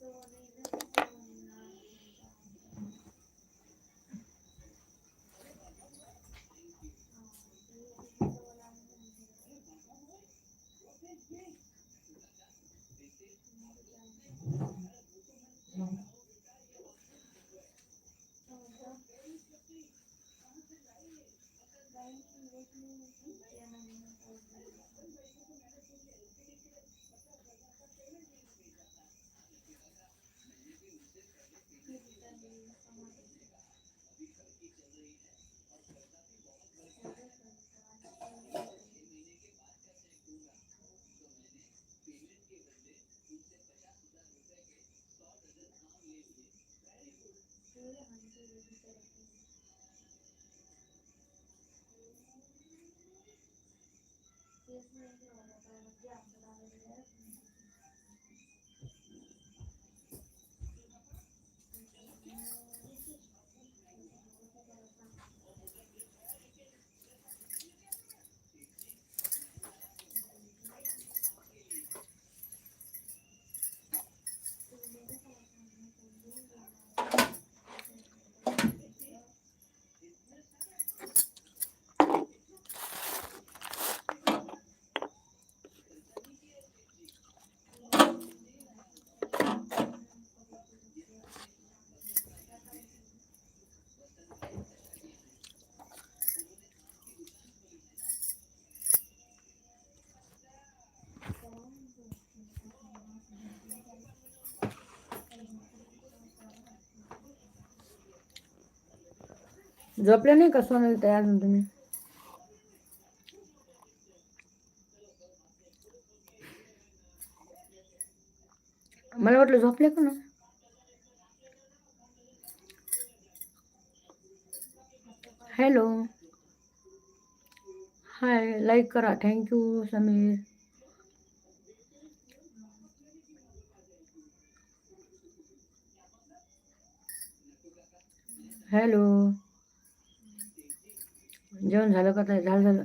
Sorry. Esmeralda. झोपल्या नाही का सोनाली ताई अजून तुम्ही? मला वाटलं का ना? हॅलो. हाय, लाईक करा. Thank you Sameer. हॅलो. जेवण झालं का ताई झालं झालं.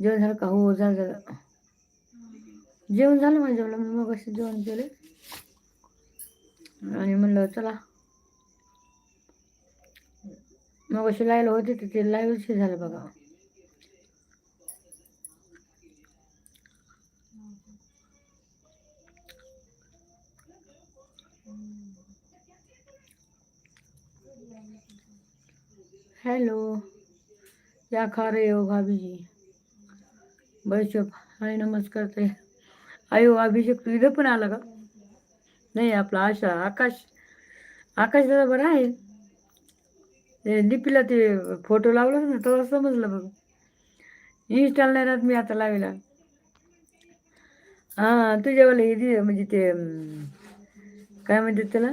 जेवण झालं का हो झालं झालं. जेवण झालं माझं जेवलं मी मग असे जेवण केलं. आणि म्हणलं चला. मग अशी लाईव्ह होते तर ते लाईव्हच हे झालं बघा. हॅलो या खा रे हो भाभी जी? बडशोप हाय नमस्कार ते। अयो अभिषेक तू इथं पण आला का? नाही आपला आशा आकाश आकाश दादा बरं आहे? ते दीपीला ते फोटो लावलाच ना तेव्हा समजलं बघ. इन्स्टॉल नाही राहत मी आता लावेला हां तुझ्यावाला हे दि- म्हणजे ते काय म्हणतात त्याला?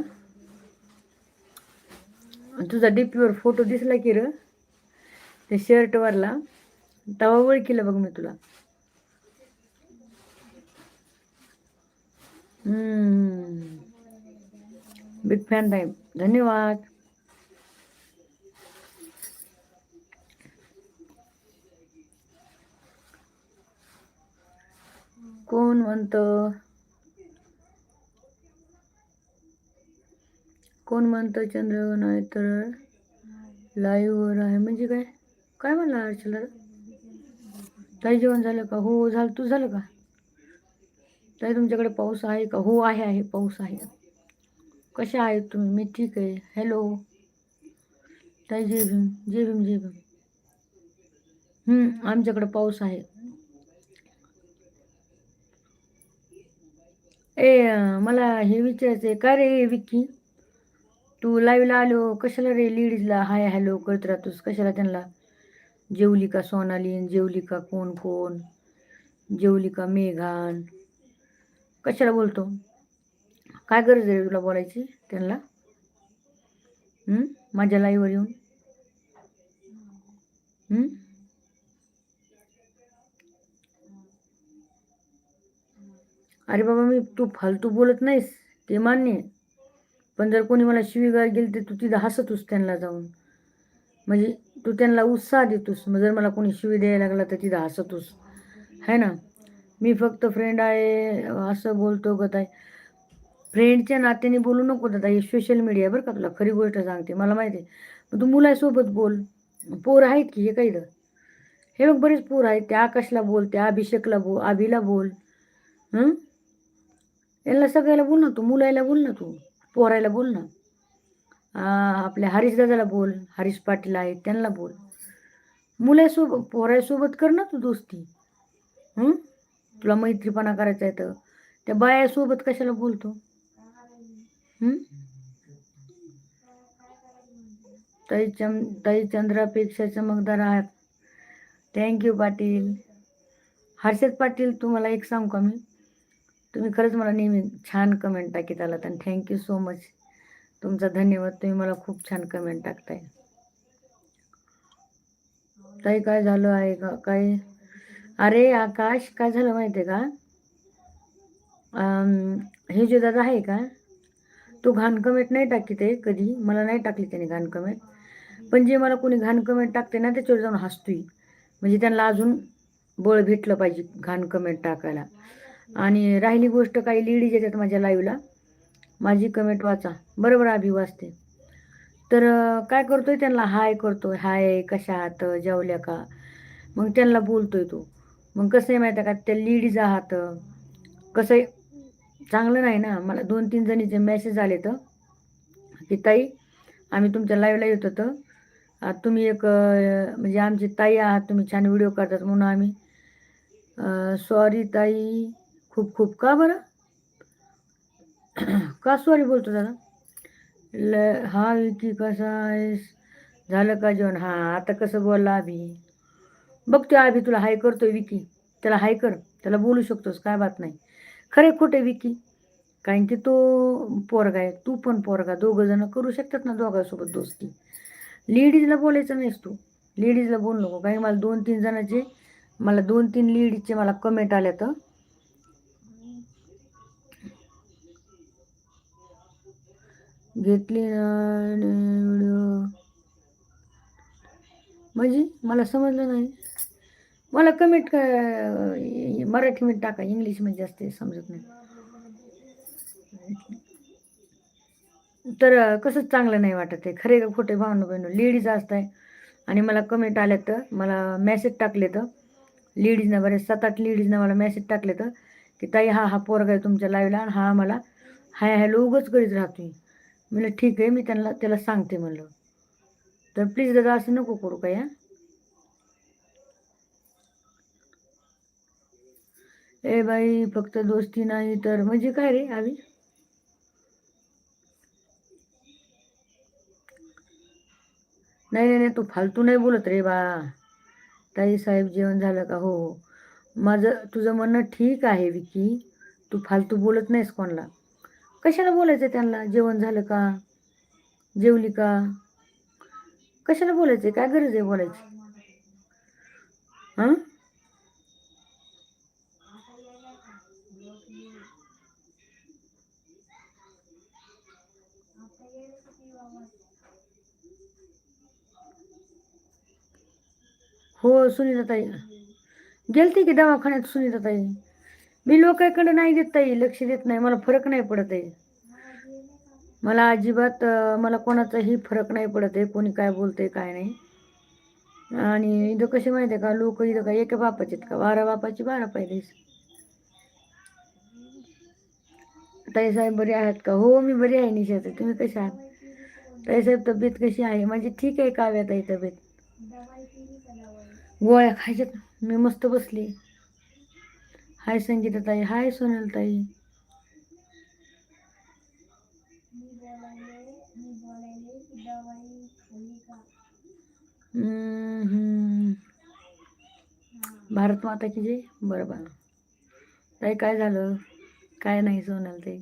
तुझा डीपीवर फोटो दिसला की र? ते शर्टवरला तवा ओळखीला बघ मी तुला. बिग फॅन टाईम धन्यवाद. कोण म्हणतं? कोण म्हणतं चंद्र नाही तर लाईव्हवर आहे. म्हणजे काय? काय म्हणला अर्चला ताई जेवण झालं का? हो झालं. तू झालं का? ताई तुमच्याकडे पाऊस आहे का? हो आहे आहे. पाऊस आहे. कशा आहेत तुम्ही? मी ठीक आहे. हॅलो ताई जय भीम. जय भीम जय भीम. आमच्याकडे पाऊस आहे. ए मला हे विचारायचं आहे का रे विक्की? तू लाईव्हला आलो कशाला रे लेडीजला? हाय हॅलो करत राहतोस. कशाला त्यांना? जेवली का सोनाली जेवली का कोण कोण? जेवली का मेघान? कशाला बोलतो? काय गरज आहे तुला बोलायची त्यांना? माझ्या लाईव्हवर येऊन? अरे बाबा मी तू फालतू बोलत नाहीस ते मान्य आहे. पण जर कोणी मला शिवीगाळ गेली तर तू तिथं हसतूस त्यांना जाऊन. म्हणजे तू त्यांना उत्साह देतोस. मग जर मला कोणी शिवी द्यायला लागला तर तिथं हसतोस. है ना? मी फक्त फ्रेंड आहे असं बोलतो गत आहे फ्रेंडच्या नात्याने बोलू नको दादा हे सोशल मीडिया बरं का तुला? खरी गोष्ट सांगते. मला माहिती आहे. मग तू मुलासोबत बोल. पोर आहेत की हे काही हे बघ बरेच पोर आहेत. त्या आकाशला बोल त्या अभिषेकला बोल अभिला बोल. हं? यांना सगळ्याला बोल ना तू. मुलायला बोल ना तू. पोरायला बोल ना. आपल्या हरीश दादाला बोल हरीश पाटील आहेत त्यांना बोल. मुलासोबत पोरायसोबत कर ना तू दोस्ती. तुला मैत्रीपणा करायचा आहे तर. त्या बायासोबत कशाला बोलतो? ताई चम ताई चंद्रापेक्षा चमकदार आहात. थँक्यू पाटील. हर्षद पाटील तुम्हाला एक सांगू का मी? तुम्ही खरंच मला नेहमी छान कमेंट टाकीत आलात आणि थँक्यू सो मच तुमचा धन्यवाद. तुम्ही मला खूप छान कमेंट टाकताय. ताई काय झालं आहे का? काय? अरे आकाश काय झालं माहिती आहे का हे जे दादा आहे का? तो घाण कमेंट नाही टाकी ते कधी? मला नाही टाकली त्याने घाण कमेंट पण जे मला कोणी घाण कमेंट टाकते ना त्याच्यावर जाऊन हसतोय. म्हणजे त्यांना अजून बळ भेटलं पाहिजे घाण कमेंट टाकायला. आणि राहिली गोष्ट काही लेडीज येतात माझ्या लाईव्हला माझी कमेंट वाचा. बरोबर अभि वाचते. तर काय करतोय त्यांना? हाय करतोय. हाय कशा आहात जेवल्या का? मग त्यांना बोलतोय तो. मग कसं आहे माहिती आहे का? त्या लेडीज आहात. कसं आहे? चांगलं नाही ना? मला दोन तीन जणीचे मेसेज आले तर की ताई आम्ही तुमच्या लाईव्हला येत होतं. तुम्ही एक म्हणजे आमची ताई आहात. तुम्ही छान व्हिडिओ करतात म्हणून आम्ही. सॉरी ताई. खूप खूप का बरं? का सॉरी बोलतो दादा ल हा विकी कसा आहेस? झालं का जेवण? हा आता कसं बोलला आभी बघतोय आभी तुला हाय करतोय विकी. त्याला हाय कर. त्याला बोलू शकतोस काय बात नाही. खरे खोटे विकी. कारण की तो पोरगा आहे. तू पण पोरगा. दोघं जण करू शकतात ना दोघांसोबत दोस्ती. लेडीजला बोलायचं नाहीस तू. लेडीजला बोलू नको. कारण मला दोन तीन जणांचे मला दोन तीन लेडीजचे मला कमेंट आल्या तर घेतली ना म्हणजे मला समजलं नाही. मला कमेंट काय मराठीमध्ये टाका इंग्लिशमध्ये जास्त समजत नाही. तर कसंच चांगलं नाही वाटत आहे खरे का खोटे भावना बहिण लेडीज असताय. आणि मला कमेंट आल्या तर मला मेसेज टाकले तर लेडीजनं बरे सात आठ लेडीजनं मला मेसेज टाकले तर की ताई हा हा पोरगा आहे तुमच्या लाईव्हला आणि हा मला हाय हॅलो उगच करीत राहतोय. म्हणलं ठीक आहे मी त्यांना त्याला सांगते म्हणलं. तर प्लीज दादा असं नको करू का या ए बाई फक्त दोस्ती नाही तर म्हणजे काय रे आवी? नाही नाही नाही तू फालतू नाही बोलत रे बा. ताई साहेब जेवण झालं का? हो हो. माझं तुझं म्हणणं ठीक आहे विकी. तू फालतू बोलत नाहीस कोणाला. कशाला बोलायचं त्यांना? जेवण झालं का? जेवली का? कशाला बोलायचं काय गरज आहे बोलायची? हां? हो सुनीताताई. गेलती की दवाखान्यात सुनीताताई? मी लोकांकडे नाही देत ताई लक्ष देत नाही. मला फरक नाही पडत आहे. मला अजिबात मला कोणाचाही फरक नाही पडत आहे. कोणी काय बोलतंय काय नाही. आणि इथं कसे माहिती आहे का? लोक इथं का एका बापाचे आहेत का? बारा बापाची बारा पाहिजेस ताई साहेब बरे आहात का? हो मी बरी आहे निशात तुम्ही कसे आहात? ताई साहेब तब्येत कशी आहे? माझी ठीक आहे काव्या ताई तब्येत. गोळ्या खायच्यात. मी मस्त बसली. हाय संगीता ताई हाय सोनल ताई. हम्म, हम्म. भारत माता की जय? बरं बरं. ताई काय झालं? काय नाही सोनल ताई.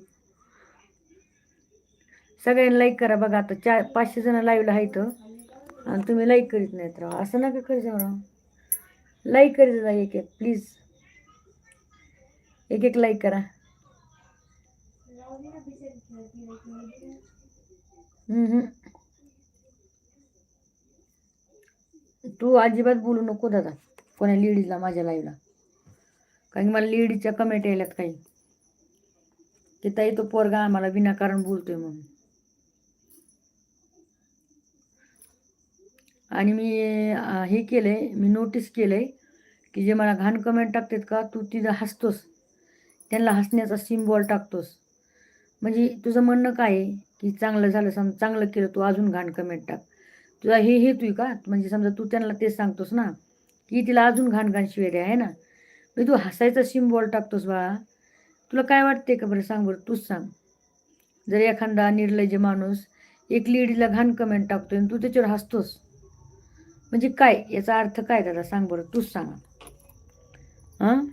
सगळ्यांनी लाईक करा बघा आता. चार पाचशे जण लाईव्हला आहेत. आणि तुम्ही लाईक करीत नाहीत राव. असं नका जाऊ राव. लाईक करीत जा एक एक प्लीज एक एक लाईक करा तू अजिबात बोलू नको दादा. कोणा लेडीजला माझ्या लाईव्हला कारण की मला लेडीजच्या कमेंट यायल्यात काही. की ताई तो पोरगा आम्हाला विनाकारण बोलतोय म्हणून. आणि मी हे केलंय मी नोटीस केलंय की जे मला घाण कमेंट टाकतात का तू तिथं हसतोस. त्यांना हसण्याचा सिम्बॉल टाकतोस. म्हणजे तुझं म्हणणं काय आहे? की चांगलं झालं सम चांगलं केलं तू अजून घाण कमेंट टाक. तुझा हे हेतू का? म्हणजे समजा तू त्यांना तेच सांगतोस ना की तिला अजून घाण घाण शिवाय आहे ना? म्हणजे तू हसायचा सिम्बॉल टाकतोस बाळा. तुला काय वाटते का बरं? सांग बरं तूच सांग. जर एखादा निर्लज्ज माणूस एक लेडीला घाण कमेंट टाकतोय आणि तू त्याच्यावर हसतोस म्हणजे काय? याचा अर्थ काय दादा सांग बरं तूच सांग. हां?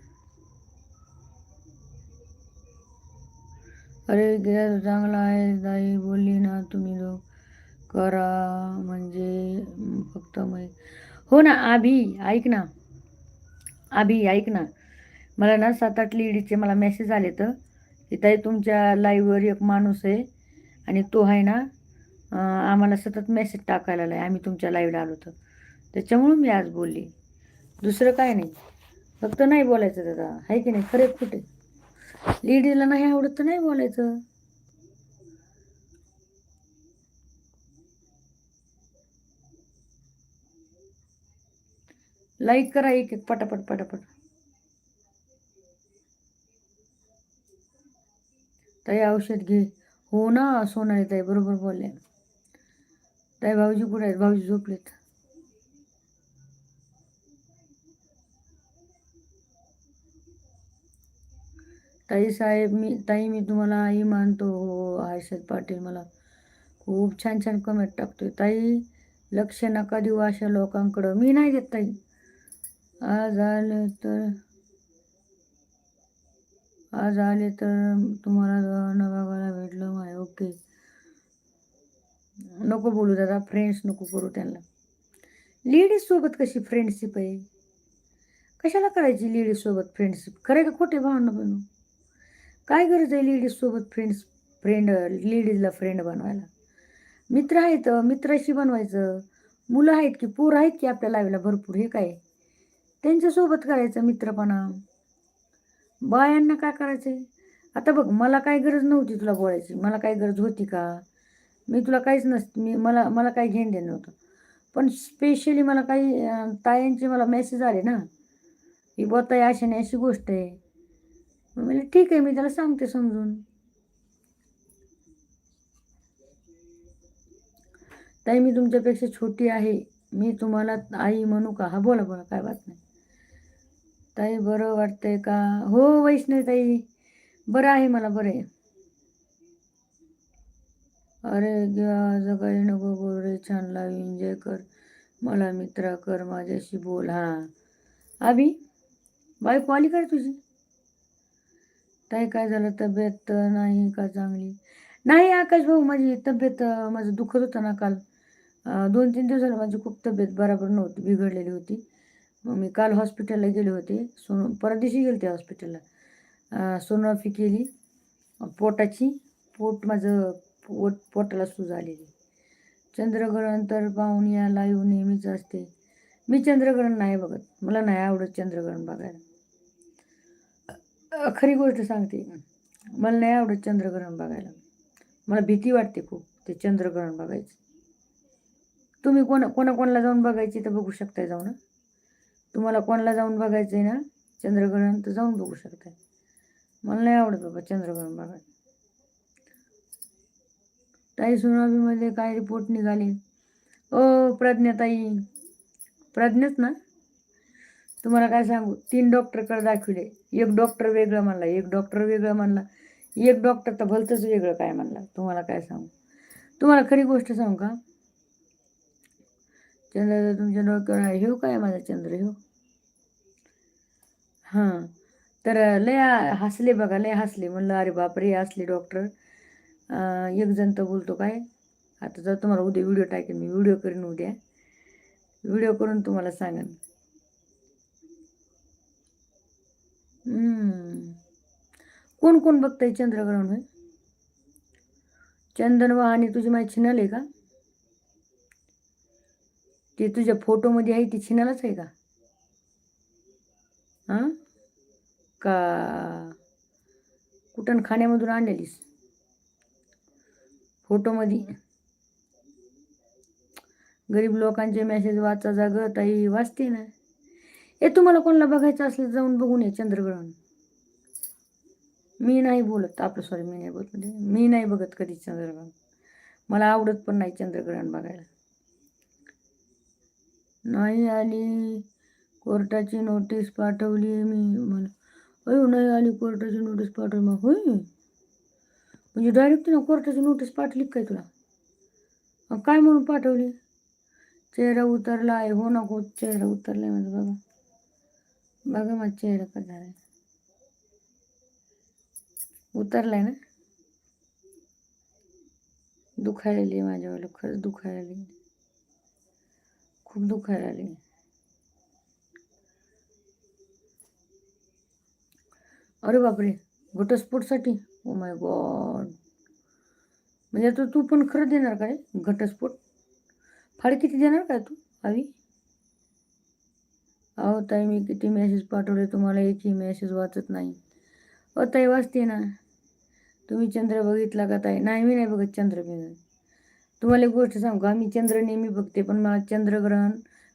अरे गिरा चांगला आहे ताई बोलली ना तुम्ही जो करा म्हणजे फक्त मै हो ना आभी ऐक ना. आभी ऐक ना. मला ना सात आठ लेडीजचे मला मेसेज आले तर. की ताई तुमच्या लाईव्हवर एक माणूस आहे आणि तो आहे ना आम्हाला सतत मेसेज टाकायला आहे आम्ही तुमच्या लाईव्हला आलो तर. त्याच्यामुळं मी आज बोलली. दुसरं काय नाही. फक्त नाही बोलायचं दादा. आहे की नाही? खरे कुठे लेडीजला नाही आवडत तर नाही बोलायचं. लाईक करा एक एक पटापट पटापट. ताई औषध घे. हो ना सोनाली ताई बरोबर बोलले. ताई भाऊजी कुठे आहेत? भाऊजी झोपलेत. ताई साहेब मी ताई मी तुम्हाला आई मानतो. हो, हो हर्षद पाटील मला खूप छान छान कमेंट टाकतोय. ताई लक्ष नका देऊ अशा लोकांकडं. मी नाही देत ताई. आज आले तर आज आले तर तुम्हाला दोघांना बघायला भेटलं माय. ओके. नको बोलू दादा. फ्रेंड्स नको करू त्यांना. लेडीजसोबत कशी फ्रेंडशिप आहे? कशाला करायची लेडीजसोबत फ्रेंडशिप खरं का खोटे भावना बनू काय गरज आहे लेडीजसोबत फ्रेंड्स फ्रेंड लेडीजला फ्रेंड बनवायला? मित्र आहेत मित्राशी बनवायचं. मुलं आहेत की पोरं आहेत की आपल्या लावेला भरपूर हे काय? त्यांच्यासोबत करायचं मित्रपणा. बायांना काय करायचं आता बघ मला काय गरज नव्हती तुला बोलायची. मला काय गरज होती का? मी तुला काहीच नसतं मी मला मला काही घेणं देणं नव्हतं. पण स्पेशली मला काही तायांचे मला मेसेज आले ना. की बुवा अशा नाही अशी गोष्ट आहे. मग ठीक आहे मी त्याला सांगते समजून. ताई मी तुमच्यापेक्षा छोटी आहे. मी तुम्हाला आई म्हणू का? हा बोला बोला काय बात नाही. ताई बरं वाटतंय का? हो वैष्णवी ताई बरं आहे मला बरं आहे. अरे ग जगाई नको बोल रे छान लाव एन्जॉय कर. मला मित्रा कर माझ्याशी बोल हां. आभी बायको आली काय तुझी? ताई काय झालं? तब्येत नाही का चांगली? नाही आकाश भाऊ माझी तब्येत माझं दुखत होतं ना काल. दोन तीन दिवस झालं माझी खूप तब्येत बरोबर नव्हती बिघडलेली होती. मग मी काल हॉस्पिटलला गेले होते. सोन परदेशी गेले ते हॉस्पिटलला. सोनोग्राफी केली. पोटाची पोट माझं पोट पोटाला सूज आलेली चंद्रग्रहण तर पाहून या लाईव्ह नेहमीच असते. मी चंद्रग्रहण नाही बघत. मला नाही आवडत चंद्रग्रहण बघायला. खरी गोष्ट सांगते. मला नाही आवडत चंद्रग्रहण बघायला. मला भीती वाटते खूप ते चंद्रग्रहण बघायचं. तुम्ही कोणा कोणाकोणाला जाऊन बघायची तर बघू शकताय जाऊन. तुम्हाला कोणाला जाऊन बघायचं आहे ना चंद्रग्रहण तर जाऊन बघू शकताय. मला नाही आवडत बाबा चंद्रग्रहण बघायला. ताई सुनावीमध्ये काय रिपोर्ट निघाले? ओ प्रज्ञाताई. प्रज्ञाच ना? तुम्हाला काय सांगू? तीन डॉक्टरकडे दाखविले. एक डॉक्टर वेगळं म्हणला एक डॉक्टर वेगळं म्हणला. एक डॉक्टर तर भलतंच वेगळं काय म्हणला? तुम्हाला काय सांगू? तुम्हाला खरी गोष्ट सांगू का? चंद्र तुमच्या डोक्यावर आहे. काय माझा चंद्र? ह्यो हां. तर लय हसले बघा लय हसले. म्हणलं अरे बापरे हसले डॉक्टर एक जण तर बोलतो काय? आता जर तुम्हाला उद्या व्हिडिओ टाकेन मी व्हिडिओ करीन उद्या. व्हिडिओ करून तुम्हाला सांगेन. कोण कोण बघताय चंद्रग्रहण होय? चंदन वाहने तुझी माझी छिनाल आहे का? ते तुझ्या फोटोमध्ये आहे ती छिनालाच आहे का? हां? का? कुठं खाण्यामधून आणलेलीस? फोटोमध्ये गरीब लोकांचे मेसेज वाचा जाग ताई. वाचते ना. ए तुम्हाला कोणाला बघायचं असलं जाऊन बघून ये चंद्रग्रहण. मी नाही बोलत आपलं सॉरी मी नाही बोलत. म्हणजे मी नाही बघत कधी चंद्रग्रहण. मला आवडत पण नाही चंद्रग्रहण बघायला. नाही आली कोर्टाची नोटीस पाठवली मी. मला अयो नाही आली कोर्टाची नोटीस पाठवली. मग होय? म्हणजे डायरेक्ट ना कोर्टाची नोटीस पाठवली काय तुला? काय म्हणून पाठवली? चेहरा उतरला आहे हो ना हो, चेहरा चेहरा आहे माझा बघा. बघा मच्छी चेहरा झालं. आहे उतरलाय ना? दुखायला लागली माझ्यावाला खरंच दुखायला. आली खूप दुखायला. आली अरे बापरे घटस्फोटसाठी? ओ oh माय गॉड म्हणजे आता तू पण खरं देणार काय घटस्फोट? फाळी किती देणार काय तू आवी? अहो ताई मी किती मेसेज पाठवले तुम्हाला एकही मेसेज वाचत नाही. अ ताई वाचते ना. तुम्ही चंद्र बघितला का ताई? नाही मी नाही बघत चंद्र मी तुम्हाला एक गोष्ट सांगू का? मी चंद्र नेहमी बघते पण मला चंद्रग्रहण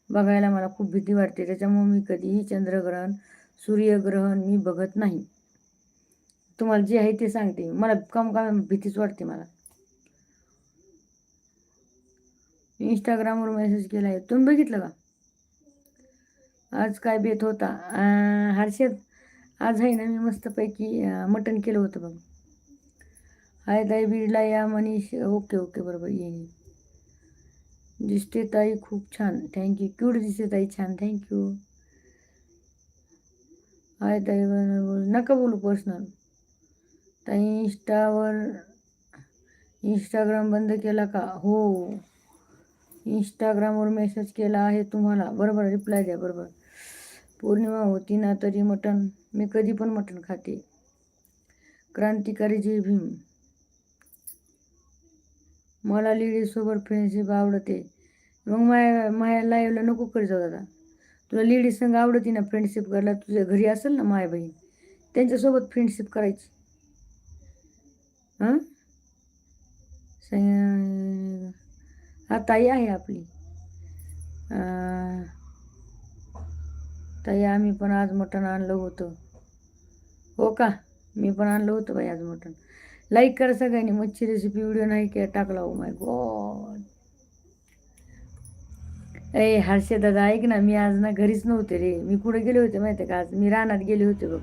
बघायला मला खूप भीती वाटते. त्याच्यामुळे मी कधीही चंद्रग्रहण सूर्यग्रहण मी बघत नाही. तुम्हाला जे आहे ते सांगते मला कम काम भीतीच वाटते मला. इंस्टाग्रामवर मेसेज केला आहे तुम्ही बघितलं का? आज काय बेत होता? हर्षद आज आहे ना मी मस्तपैकी मटण केलं होतं बघ. हाय ताई बीडला या मनीष. ओके ओके बरोबर येईन दिसते ताई खूप छान. थँक्यू क्यूट दिसते ताई छान. थँक्यू हाय ताई नका बोलू पर्सनल ताई इंस्टावर इंस्टाग्राम बंद केला का? हो. इंस्टाग्रामवर मेसेज केला आहे तुम्हाला. बरोबर रिप्लाय द्या बरोबर. पौर्णिमा होती ना तरी मटण मी कधी पण मटण खाते. क्रांतिकारी जय भीम. मला लेडीजसोबत फ्रेंडशिप आवडते. मग माया माया लाईवला नको करी जाऊ दादा. तुला लेडीज संग आवडते ना फ्रेंडशिप करायला? तुझ्या घरी असेल ना माया बहीण? त्यांच्यासोबत फ्रेंडशिप करायची. हां? हा ताई आहे आपली. ताई आम्ही पण आज मटण आणलं होतं. हो का? मी पण आणलं होतं बाई आज मटण. लाईक करा सगळ्यांनी मच्छी रेसिपी व्हिडिओ नाही काय टाकला हो माय गॉड ए हर्षे दादा ऐक ना मी आज ना घरीच नव्हते रे. मी कुठे गेले होते माहिती आहे का आज? मी रानात गेले होते बघ.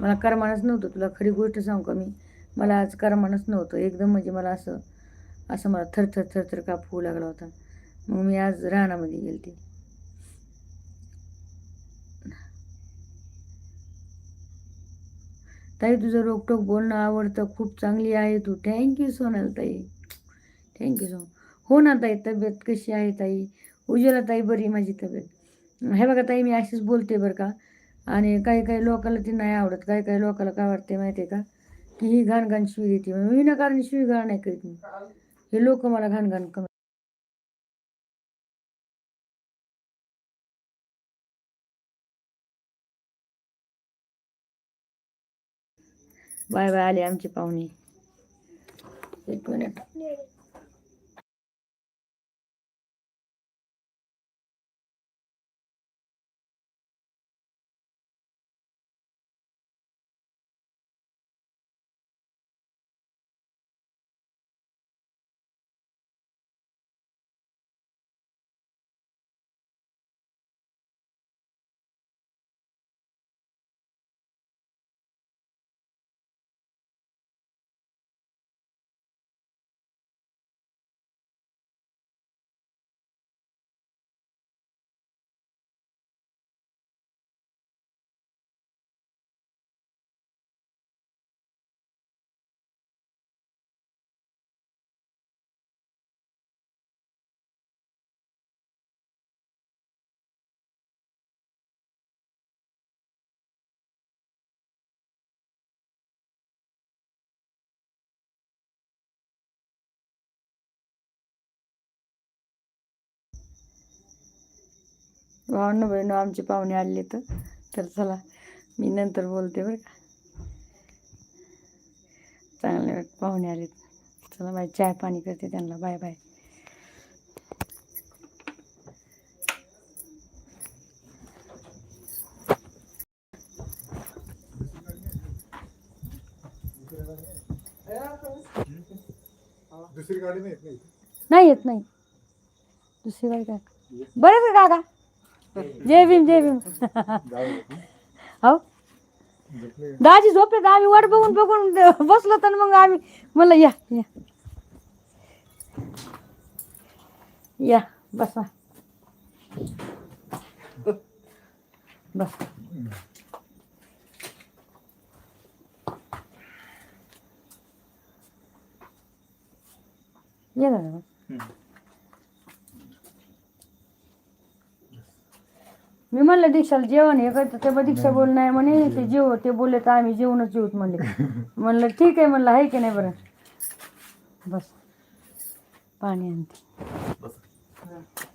मला करमानच नव्हतं तुला खरी गोष्ट सांगू का मी? मला आज करमानच नव्हतं. एकदम म्हणजे मला असं असं मला थरथर थरथर कापू लागला होता. मग मी आज रानामध्ये गेलते. ताई तुझं रोकटोक बोलणं आवडतं. खूप चांगली आहे तू. थँक्यू सोनल ताई. थँक्यू सो हो ना ताई तब्येत कशी आहे ताई? उज्ज्वला ताई बरी माझी तब्येत. हे बघा ताई मी अशीच बोलते बरं का. आणि काही काही लोकाला ती नाही आवडत. काही काही लोकाला काय वाटते माहिती आहे का? की ही घाण घाण शिवी देते. मी विनाकारण शिवी घाण नाही करीत मी. हे लोक मला घाण घाण कम बाय बाय आले आमचे पाहुणे एक मिनिट भावना बहिण आमचे पाहुणे आले तर. तर चला मी नंतर बोलते बरं का. चांगले पाहुणे आले चला बाय चहा पाणी करते त्यांना. Bye bye. दुसरी गाडी नाही येत नाही दुसरी बाई काय? बरं का काका? जय भीम जय भीम. हो? दाजी झोपले तर आम्ही वाट बघून बघून बसलो तर मग आम्ही. म्हणलं या या. या बसा. बस. ये ना. मी म्हणलं दीक्षाला जेवण हे करतं. तेव्हा दीक्षा बोल नाही म्हणे ते जेव ते बोलले तर आम्ही जेवणच जेवत म्हणले. म्हणलं ठीक आहे. म्हणलं आहे की नाही बरं? बस. पाणी आणते.